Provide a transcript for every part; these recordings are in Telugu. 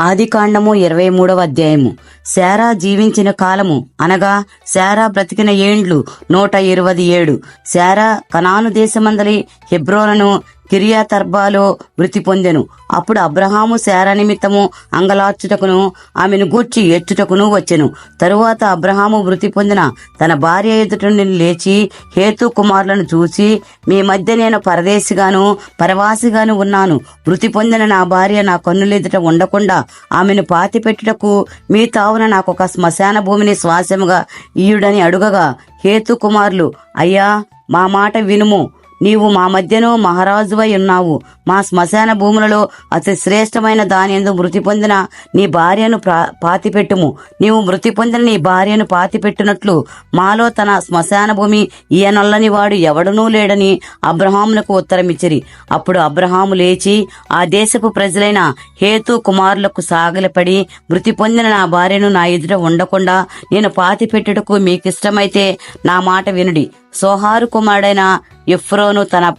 ఆదికాండము ఇరవై మూడవ అధ్యాయము. శారా జీవించిన కాలము అనగా శారా బ్రతికిన ఏండ్లు నూట ఇరవై ఏడు. శారా కనాను దేశమందలి హెబ్రోలను కిరియాతర్బాలో మృతి పొందెను. అప్పుడు అబ్రహాము శార నిమిత్తము అంగలార్చుటకును ఆమెను గూర్చి ఎచ్చుటకును వచ్చెను. తరువాత అబ్రహాము మృతి పొందిన తన భార్య ఎదుట నుండి లేచి హేతు కుమారులను చూసి మీ మధ్య నేను పరదేశిగాను పరవాసిగాను ఉన్నాను. మృతి పొందిన నా భార్య నా కన్నులెదుట ఉండకుండా ఆమెను పాతి పెట్టుటకు మీ తావున నాకు ఒక శ్మశాన భూమిని శ్వాసముగా ఇయుడని అడుగగా హేతు కుమారులు అయ్యా మా మాట వినుము. నీవు మా మధ్యను మహారాజువై ఉన్నావు. మా శ్మశాన భూములలో అతి శ్రేష్టమైన దానియందు మృతి పొందిన నీ భార్యను పాతిపెట్టుము. నీవు మృతి పొందిన నీ భార్యను పాతిపెట్టినట్లు మాలో తన శ్మశాన భూమి ఈయనొల్లని వాడు ఎవడనూ లేడని అబ్రహాములకు ఉత్తరమిచ్చిరి. అప్పుడు అబ్రహాము లేచి ఆ దేశపు ప్రజలైన హేతు కుమారులకు సాగలపడి మృతి పొందిన నా భార్యను నా ఎదుట ఉండకుండా నేను పాతిపెట్టుటకు మీకిష్టమైతే నా మాట వినుడి. సోహారు కుమారుడైన ఎఫ్రోను తన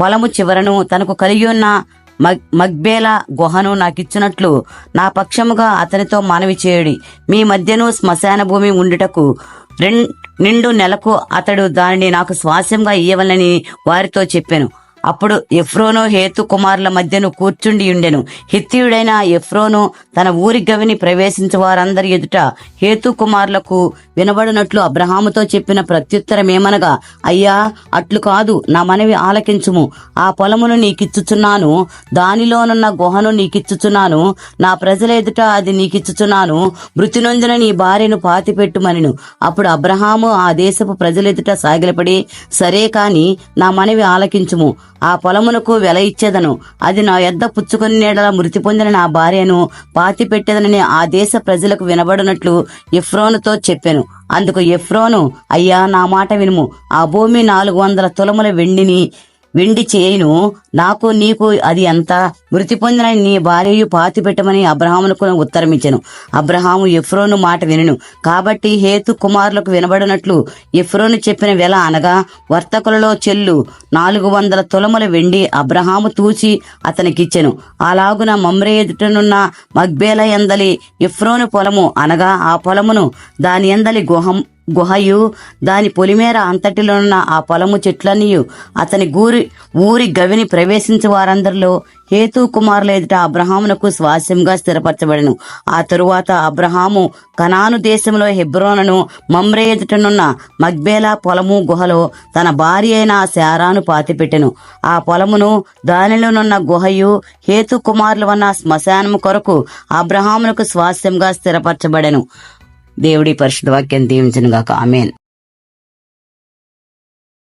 పొలము చివరను తనకు కలిగి ఉన్న మగ్- మగ్బేల గుహను నాకిచ్చినట్లు నా పక్షముగా అతనితో మనవి చేయుడి. మీ మధ్యను శ్మశాన భూమి ఉండుటకు రెండు నిండు నెలకు అతడు దానిని నాకు స్వాస్యంగా ఇయ్యవలని వారితో చెప్పాను. అప్పుడు ఎఫ్రోను హేతు కుమారుల మధ్యను కూర్చుండి ఉండెను. హిత్తియుడైన ఎఫ్రోను తన ఊరి గవిని ప్రవేశించే వారందరి ఎదుట హేతు కుమారులకు వినబడినట్లు అబ్రహాముతో చెప్పిన ప్రత్యుత్తరమేమనగా అయ్యా అట్లు కాదు నా మనవి ఆలకించుము. ఆ పొలమును నీకిచ్చుచున్నాను దానిలోనున్న గుహను నీకిచ్చుచున్నాను నా ప్రజల ఎదుట అది నీకిచ్చుచున్నాను మృతి నొందిన నీ భార్యను పాతిపెట్టుమనిను. అప్పుడు అబ్రహాము ఆ దేశపు ప్రజలెదుట సాగిలపడి సరే కాని నా మనవి ఆలకించుము. ఆ పొలమునకు వెల ఇచ్చేదను. అది నా యొద్ద పుచ్చుకొని నీడల మృతి పొందిన నా భార్యను పాతి పెట్టేదనని ఆ దేశ ప్రజలకు వినబడినట్లు ఎఫ్రోనుతో చెప్పాను. అందుకు ఎఫ్రోను అయ్యా నా మాట వినుము. ఆ భూమి నాలుగు వందల తులముల వెండిని వెండి చేయును. నాకు నీకు అది ఎంత? మృతి పొందిన నీ భార్యయు పాతి పెట్టమని అబ్రహామునకు ఉత్తరమిచ్చెను. అబ్రహాము ఎఫ్రోను మాట వినను. కాబట్టి హేతు కుమారులకు వినబడినట్లు ఎఫ్రోను చెప్పిన వెల అనగా వర్తకులలో చెల్లు నాలుగు వందల తులముల వెండి అబ్రహాము తూచి అతనికిచ్చెను. అలాగున మమ్రే ఎదుటనున్న మగ్బేల ఎందలి ఎఫ్రోను పొలము అనగా ఆ పొలమును దాని ఎందలి గుహం గుహయు దాని పొలిమేర అంతటిలోనున్న ఆ పొలము చెట్లనియు అతని గూరి ఊరి గవిని ప్రవేశించే వారందరిలో హేతు కుమారుల ఎదుట అబ్రహామునకు స్వాస్యంగా స్థిరపరచబడెను. ఆ తరువాత అబ్రహాము కనాను దేశంలో హెబ్రోనను మమ్రే ఎదుటనున్న మగ్బేలా పొలము గుహలో తన భార్య అయిన శారాను పాతిపెట్టెను. ఆ పొలమును దానిలోనున్న గుహయు హేతు కుమారుల వన్న శ్మశానము కొరకు అబ్రహామునకు స్వాస్యంగా స్థిరపరచబడెను. దేవుడి పరిశుద్ధ వాక్యం దీవించను గాక ఆమెన్.